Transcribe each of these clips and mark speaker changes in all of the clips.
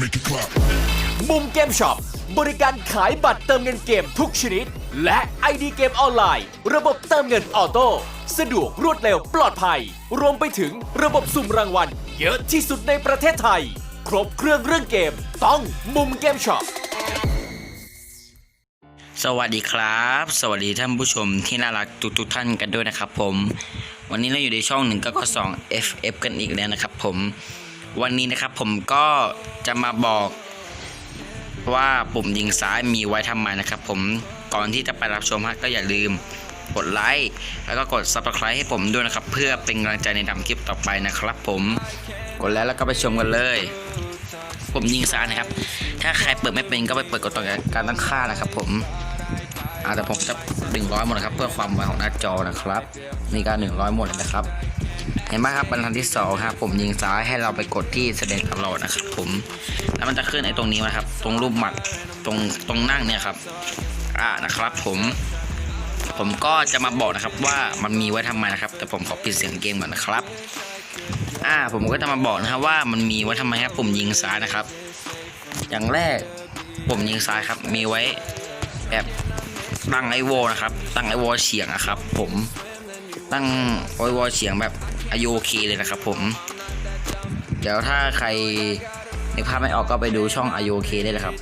Speaker 1: make it clap.
Speaker 2: มุมเกมช็อปบริการขายบัตรเติมเงินเกมทุกชนิด และ ID เกมออนไลน์ ระบบเติมเงินออโต้สะดวกรวดเร็วปลอดภัย รวมไปถึงระบบสุ่มรางวัล เยอะที่สุดในประเทศไทย ครบเครื่องเรื่องเกม ต้องมุมเกมช็อป
Speaker 3: สวัสดีครับ สวัสดีท่านผู้ชมที่น่ารักทุกทุกๆท่านกันด้วยนะครับผม วันนี้เราอยู่ในช่อง1 9 2 FF กันอีกแล้วนะครับผม วันนี้นะครับผมก็จะมาบอกว่าปุ่มยิงซ้ายมีไว้ทำไมนะครับผมก่อนที่จะไปรับชมฮะก็อย่าลืมกดไลค์แล้วก็กด Subscribe ให้ผมด้วยนะครับ เพื่อเป็นกำลังใจในทำคลิปต่อไปนะครับ ผมกดแล้วแล้วก็ไปชมกันเลยผมยิงซ้ายนะครับ ถ้าใครเปิดไม่เป็นก็ไปเปิดกดต่อการตั้งค่านะครับ ผมอาแต่ผมจะดึงร้อยหมดนะครับ เพื่อความไวของหน้าจอนะครับ นี่ก็หนึ่งร้อยหมดนะครับ เห็นไหมครับบรรทัดที่สองครับผมยิงซ้ายให้เราไปกดที่แสดงตลอดนะครับผมแล้วมันจะขึ้นไอ้ตรงนี้นะครับ ตรงรูปหมัดตรงตรงนั่งเนี่ยครับอ่านะครับผมผมก็จะมาบอกนะครับว่ามันมีไว้ทำไมนะครับ แต่ผมขอปิดเสียงเกมก่อนนะครับ อ่าผมก็จะมาบอกนะครับว่ามันมีไว้ทำไมครับผมยิงซ้ายนะครับ อย่างแรกผมยิงซ้ายครับ มีไว้แบบตั้งไอโวนะครับ ตั้งไอโวเฉียงนะครับ ผมตั้งไอโวเฉียงแบบ อายุโอเคเลยนะครับผม เดี๋ยวถ้าใครในกภาพไม่ออกก็ไปดูช่องอายุโอเคได้เลยครับ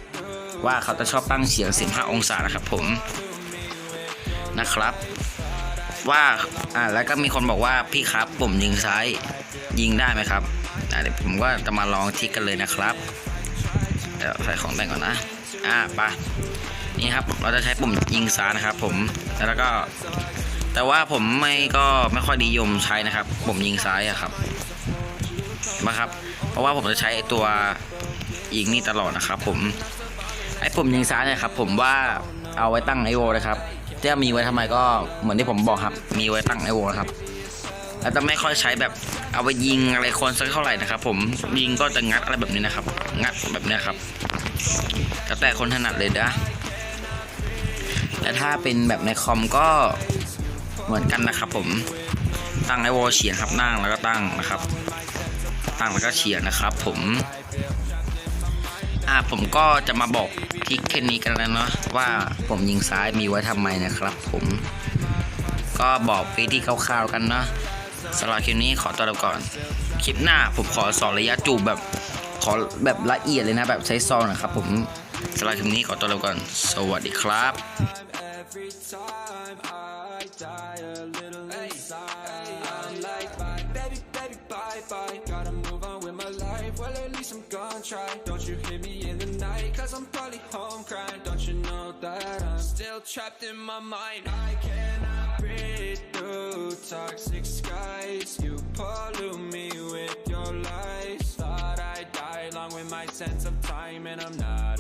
Speaker 3: ว่าเขาจะชอบตั้งเฉียง 15 องศานะครับผมนะครับ ว่าอ่าแล้วก็มีคนบอกว่าพี่ครับผมยิงซ้ายยิงได้ไหมครับอ่าเดี๋ยวผมก็จะมาลองทิกกันเลยนะครับเดี๋ยวใส่ของแต่งก่อนนะอ่าไปนี่ครับเราจะใช้ปุ่มยิงซ้ายนะครับ ผมแล้วก็ แต่ว่าผมไม่ก็ไม่ค่อยนิยมใช้นะครับ ผมยิงซ้ายอะครับมาครับ เพราะว่าผมจะใช้ตัวยิงนี่ตลอดนะครับ ผมไอ้ปุ่มยิงซ้ายเนี่ยครับ ผมว่าเอาไว้ตั้งไอโวนะครับจะมีไว้ทำไมก็เหมือนที่ผมบอกครับ มีไว้ตั้งไอโวนะครับแล้วจะไม่ค่อยใช้แบบเอาไปยิงอะไรคนสักเท่าไหร่นะครับ ผมยิงก็จะงัดอะไรแบบนี้นะครับ งัดแบบนี้ครับแล้วแต่คนถนัดเลยนะแต่ถ้าเป็นแบบในคอมก็ เหมือนกันนะครับ ผมตั้งไอโวเฉียงครับนั่งแล้วก็ตั้งนะครับ ตั้งแล้วก็เฉียงนะครับ ผมอ่าผมก็จะมาบอกทิกแค่นี้กันแล้วเนาะว่าผมยิงซ้ายมีไว้ทำไมนะครับ ผมก็บอกวิธีคร่าวๆกันเนาะสำหรับคลิปนี้ขอตัวลาก่อน คลิปหน้าผมขอสอนระยะจูบแบบขอแบบละเอียดเลยนะแบบใช้ซองนะครับผมสำหรับคลิปนี้ขอตัวลาก่อน สวัสดีครับ
Speaker 4: Every time I die a little inside. I'm like bye baby baby bye bye. Gotta move on with my life. Well at least I'm gonna try. Don't you hear me in the night Cause I'm probably home crying. Don't you know that I'm still trapped in my mind? I cannot breathe through toxic skies. You pollute me with your lies. Thought I'd die along with my sense of time And I'm not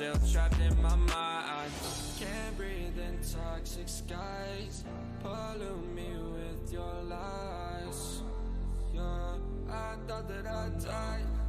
Speaker 4: still trapped in my mind. Can't breathe in toxic skies. Pollute me with your lies. Yeah, I thought that I'd die. No